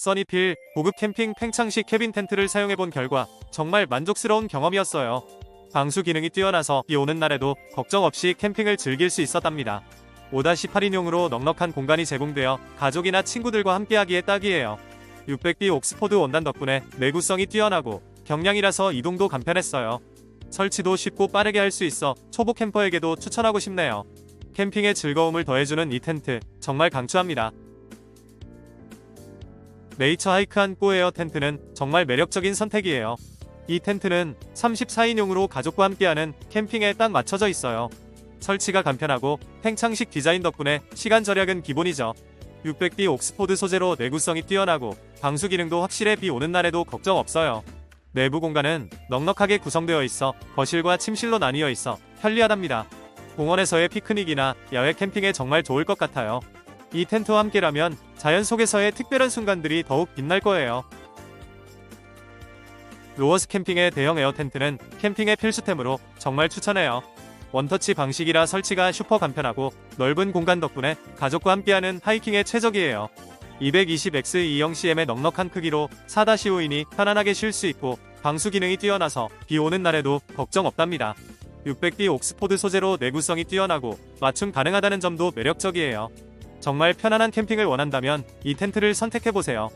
써니필 고급 캠핑 팽창식 캐빈 텐트를 사용해본 결과 정말 만족스러운 경험이었어요. 방수 기능이 뛰어나서 비 오는 날에도 걱정 없이 캠핑을 즐길 수 있었답니다. 5-8인용으로 넉넉한 공간이 제공되어 가족이나 친구들과 함께하기에 딱이에요. 600B 옥스포드 원단 덕분에 내구성이 뛰어나고 경량이라서 이동도 간편했어요. 설치도 쉽고 빠르게 할 수 있어 초보 캠퍼에게도 추천하고 싶네요. 캠핑의 즐거움을 더해주는 이 텐트 정말 강추합니다. 네이처 하이크한 꼬에어 텐트는 정말 매력적인 선택이에요. 이 텐트는 34인용으로 가족과 함께하는 캠핑에 딱 맞춰져 있어요. 설치가 간편하고 팽창식 디자인 덕분에 시간 절약은 기본이죠. 600B 옥스포드 소재로 내구성이 뛰어나고 방수 기능도 확실해 비 오는 날에도 걱정 없어요. 내부 공간은 넉넉하게 구성되어 있어 거실과 침실로 나뉘어 있어 편리하답니다. 공원에서의 피크닉이나 야외 캠핑에 정말 좋을 것 같아요. 이 텐트와 함께라면 자연 속에서의 특별한 순간들이 더욱 빛날 거예요. 로어스 캠핑의 대형 에어 텐트는 캠핑의 필수템으로 정말 추천해요. 원터치 방식이라 설치가 슈퍼 간편하고 넓은 공간 덕분에 가족과 함께하는 하이킹에 최적이에요. 220X2.0cm의 넉넉한 크기로 4-5인이 편안하게 쉴 수 있고 방수 기능이 뛰어나서 비 오는 날에도 걱정 없답니다. 600B 옥스포드 소재로 내구성이 뛰어나고 맞춤 가능하다는 점도 매력적이에요. 정말 편안한 캠핑을 원한다면 이 텐트를 선택해보세요.